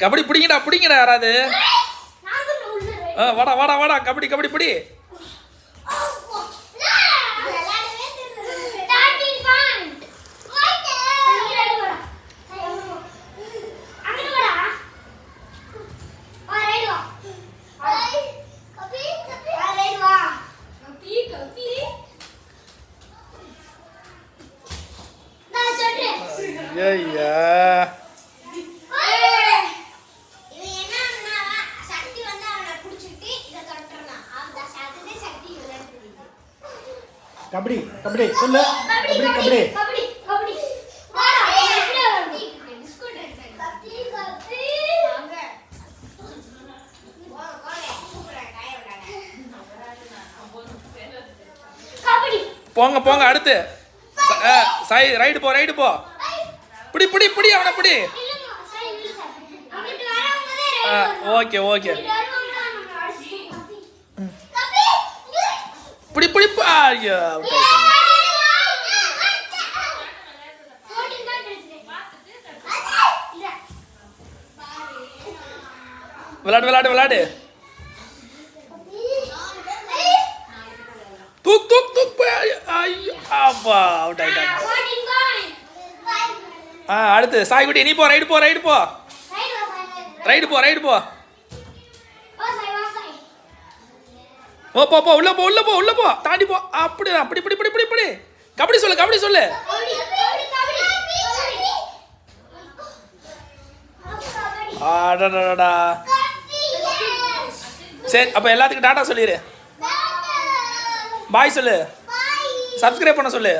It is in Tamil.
கபடி பிடிங்கடா பிடிங்கடா யாராவது. ஆ, வாடா வாடா வாடா கபடி கபடி பிடி. தெரியல கபடி கபடி சொல்லு. கபடி கபடி போங்க போங்க அடுத்து. சாய் ரைடு போ ரைடு போ. பிடி பிடி பிடி அவனை பிடி. இல்லங்க சரி இல்ல சார் அங்கிட்டு வரவங்க ஆ தான் ரைட் ஓகே ஓகே இங்க வரவங்க தான் நம்ம அடிச்சு கபடி பிடி பிடி பா. ஐயா. விளையாடு விளையாடு விளையாடு தூக் தூக் தூக். ஐயோ அப்பா அவுட் ஆயிட்டாங்க ஆ அடுத்து சாய்குட்டி நீ போ ரைடு போ ரைடு போ ரைடு போ ரைடு போ ஓ போ போ உள்ள போ உள்ள போ உள்ள போ. தாண்டி போ. அப்படி அப்படி இப்படி இப்படி இப்படி இப்படி. கபடி சொல்லு கபடி சொல்லு. ஆடடடா சரி அப்போ எல்லாத்துக்கும் டாட்டா சொல்லிடு பாய் சொல்லு. சப்ஸ்கிரைப் பண்ண சொல்லு.